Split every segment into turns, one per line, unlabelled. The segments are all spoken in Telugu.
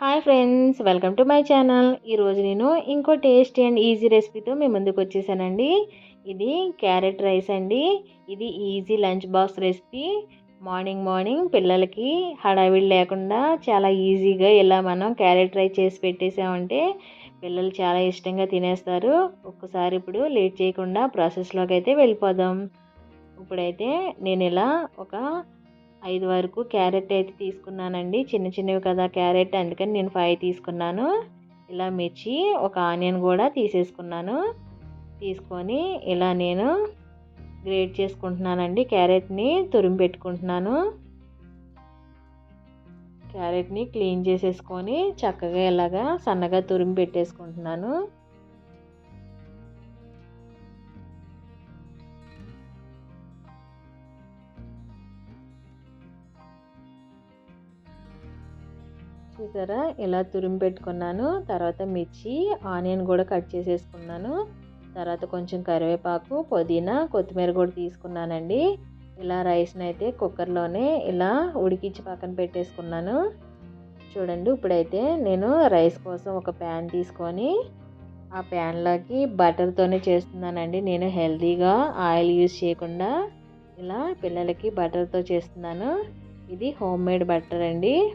Hi friends welcome to my channel ఈరోజు నేను ఇంకో టేస్టీ అండ్ ఈజీ రెసిపీతో మీ ముందుకు వచ్చేసానండి. ఇది క్యారెట్ రైస్ అండి. ఇది easy lunch box recipe morning morning పిల్లలకి హడావిడి లేకుండా చాలా ఈజీగా ఇలా మనం క్యారెట్ రైస్ చేసి పెట్టేసామంటే పిల్లలు చాలా ఇష్టంగా తినేస్తారు. ఒక్కసారి ఇప్పుడు లేట్ చేయకుండా ప్రాసెస్లోకి అయితే వెళ్ళిపోదాం. ఇప్పుడైతే నేను ఇలా ఒక ఐదు వరకు క్యారెట్ అయితే తీసుకున్నానండి. చిన్న చిన్నవి కదా క్యారెట్ అందుకని నేను ఫైవ్ తీసుకున్నాను. ఇలా మిర్చి ఒక ఆనియన్ కూడా తీసేసుకున్నాను. తీసుకొని ఇలా నేను గ్రేట్ చేసుకుంటున్నానండి. క్యారెట్ని తురిమి పెట్టుకుంటున్నాను. క్యారెట్ని క్లీన్ చేసేసుకొని చక్కగా ఇలాగా సన్నగా తురిమి పెట్టేసుకుంటున్నాను. చూసారా? ఇలా తురిమి పెట్టుకున్నాను. తర్వాత మిర్చి ఆనియన్ కూడా కట్ చేసేసుకున్నాను. తర్వాత కొంచెం కరివేపాకు పుదీనా కొత్తిమీర కూడా తీసుకున్నానండి. ఇలా రైస్ని అయితే కుక్కర్లోనే ఇలా ఉడికించి పక్కన పెట్టేసుకున్నాను. చూడండి ఇప్పుడైతే నేను రైస్ కోసం ఒక ప్యాన్ తీసుకొని ఆ ప్యాన్లోకి బటర్తోనే చేస్తున్నానండి. నేను హెల్తీగా ఆయిల్ యూజ్ చేయకుండా ఇలా పిల్లలకి బటర్తో చేస్తున్నాను. ఇది హోమ్ మేడ్ బటర్ అండి.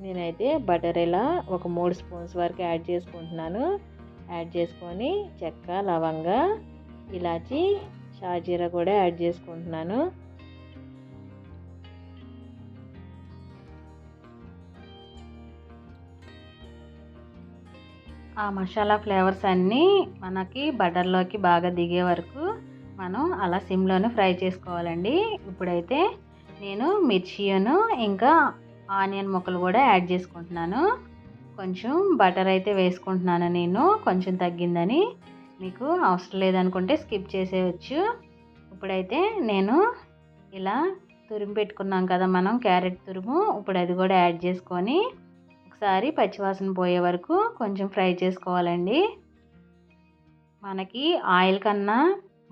నేనైతే బటర్ ఇలా ఒక మూడు స్పూన్స్ వరకు యాడ్ చేసుకుంటున్నాను. యాడ్ చేసుకొని చెక్క లవంగ ఇలాచి షాజీరా కూడా యాడ్ చేసుకుంటున్నాను. ఆ మసాలా ఫ్లేవర్స్ అన్నీ మనకి బటర్లోకి బాగా దిగే వరకు మనం అలా సిమ్లోనే ఫ్రై చేసుకోవాలండి. ఇప్పుడైతే నేను మిర్చిను ఇంకా ఆనియన్ ముక్కలు కూడా యాడ్ చేసుకుంటున్నాను. కొంచెం బటర్ అయితే వేసుకుంటున్నాను నేను కొంచెం తగ్గిందని. మీకు అవసరం లేదనుకుంటే స్కిప్ చేసేయచ్చు. ఇప్పుడైతే నేను ఇలా తురిమి పెట్టుకున్నాం కదా మనం క్యారెట్ తురుము. ఇప్పుడు అది కూడా యాడ్ చేసుకొని ఒకసారి పచ్చివాసన పోయే వరకు కొంచెం ఫ్రై చేసుకోవాలండి. మనకి ఆయిల్ కన్నా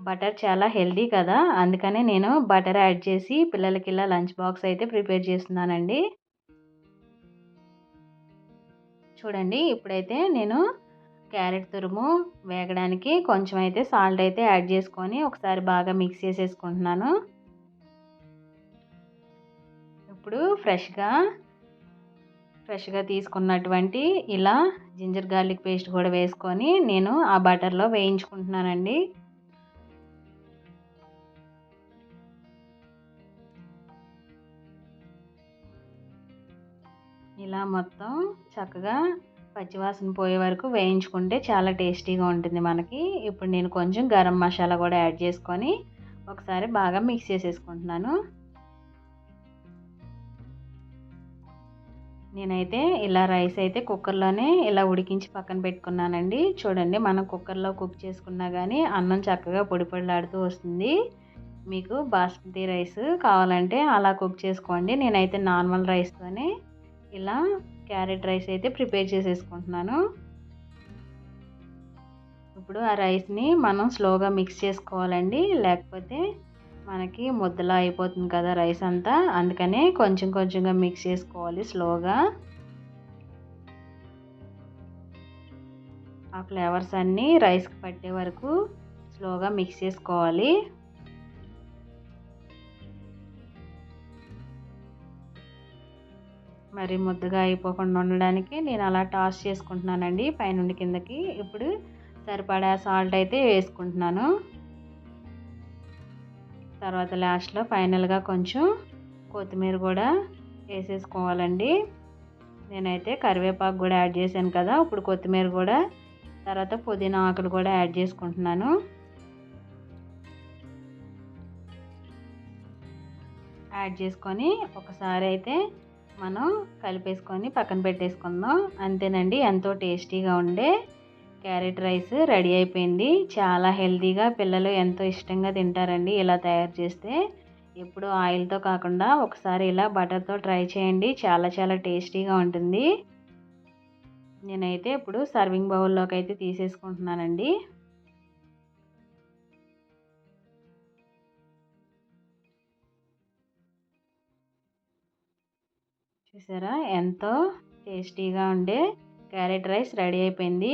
బటర్ చాలా హెల్దీ కదా అందుకనే నేను బటర్ యాడ్ చేసి పిల్లలకి ఇలా లంచ్ బాక్స్ అయితే ప్రిపేర్ చేస్తున్నానండి. చూడండి ఇప్పుడైతే నేను క్యారెట్ తురుము వేగడానికి కొంచెం అయితే సాల్ట్ అయితే యాడ్ చేసుకొని ఒకసారి బాగా మిక్స్ చేసేసుకుంటున్నాను. ఇప్పుడు ఫ్రెష్గా ఫ్రెష్గా తీసుకున్నటువంటి ఇలా జింజర్ గార్లిక్ పేస్ట్ కూడా వేసుకొని నేను ఆ బటర్లో వేయించుకుంటున్నానండి. ఇలా మొత్తం చక్కగా పచ్చివాసన పోయే వరకు వేయించుకుంటే చాలా టేస్టీగా ఉంటుంది మనకి. ఇప్పుడు నేను కొంచెం గరం మసాలా కూడా యాడ్ చేసుకొని ఒకసారి బాగా మిక్స్ చేసేసుకుంటున్నాను. నేనైతే ఇలా రైస్ అయితే కుక్కర్లోనే ఇలా ఉడికించి పక్కన పెట్టుకున్నానండి. చూడండి మనం కుక్కర్లో కుక్ చేసుకున్నా కానీ అన్నం చక్కగా పొడి పొడిలాడుతూ వస్తుంది. మీకు బాస్మతి రైస్ కావాలంటే అలా కుక్ చేసుకోండి. నేనైతే నార్మల్ రైస్తోనే ఇలా క్యారెట్ రైస్ అయితే ప్రిపేర్ చేసేసుకుంటున్నాను. ఇప్పుడు ఆ రైస్ని మనం స్లోగా మిక్స్ చేసుకోవాలండి. లేకపోతే మనకి ముద్దలా అయిపోతుంది కదా రైస్ అంతా. అందుకనే కొంచెం కొంచెంగా మిక్స్ చేసుకోవాలి స్లోగా. ఆ ఫ్లేవర్స్ అన్నీ రైస్కి పట్టే వరకు స్లోగా మిక్స్ చేసుకోవాలి. మరి ముద్దగా అయిపోకుండా ఉండడానికి నేను అలా టాస్ చేసుకుంటున్నానండి. పైనుండి కిందకి ఇప్పుడు సరిపడా సాల్ట్ అయితే వేసుకుంటున్నాను. తర్వాత లాస్ట్లో ఫైనల్గా కొంచెం కొత్తిమీర కూడా వేసేసుకోవాలండి. నేనైతే కరివేపాకు కూడా యాడ్ చేశాను కదా ఇప్పుడు కొత్తిమీర కూడా తర్వాత పుదీనా ఆకులు కూడా యాడ్ చేసుకుంటున్నాను. యాడ్ చేసుకొని ఒకసారి అయితే మనం కలిపేసుకొని పక్కన పెట్టేసుకుందాం. అంతేనండి ఎంతో టేస్టీగా ఉండే క్యారెట్ రైస్ రెడీ అయిపోయింది. చాలా హెల్తీగా పిల్లలు ఎంతో ఇష్టంగా తింటారండి ఇలా తయారు చేస్తే. ఎప్పుడు ఆయిల్తో కాకుండా ఒకసారి ఇలా బటర్తో ట్రై చేయండి చాలా చాలా టేస్టీగా ఉంటుంది. నేనైతే ఇప్పుడు సర్వింగ్ బౌల్లోకి అయితే తీసేసుకుంటున్నానండి. చూసారా ఎంతో టేస్టీగా ఉండే క్యారెట్ రైస్ రెడీ అయిపోయింది.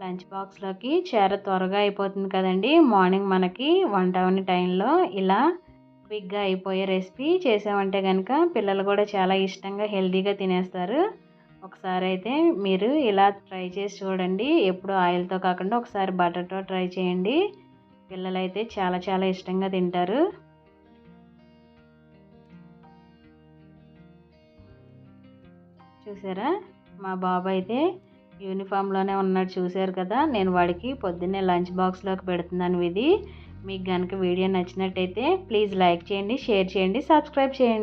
లంచ్ బాక్స్లోకి చాలా త్వరగా అయిపోతుంది కదండి. మార్నింగ్ మనకి వంట అవని టైంలో ఇలా క్విక్గా అయిపోయే రెసిపీ చేసామంటే కనుక పిల్లలు కూడా చాలా ఇష్టంగా హెల్తీగా తినేస్తారు. ఒకసారి అయితే మీరు ఇలా ట్రై చేసి చూడండి. ఎప్పుడు ఆయిల్తో కాకుండా ఒకసారి బటర్తో ట్రై చేయండి. పిల్లలైతే చాలా చాలా ఇష్టంగా తింటారు. చూసారా? మా బాబు అయితే యూనిఫామ్లోనే ఉన్నాడు చూశారు కదా? నేను వాడికి పొద్దున్నే లంచ్ బాక్స్లోకి పెడుతున్నాను ఇది. మీకు కనుక వీడియో నచ్చినట్టయితే ప్లీజ్ లైక్ చేయండి షేర్ చేయండి సబ్స్క్రైబ్ చేయండి.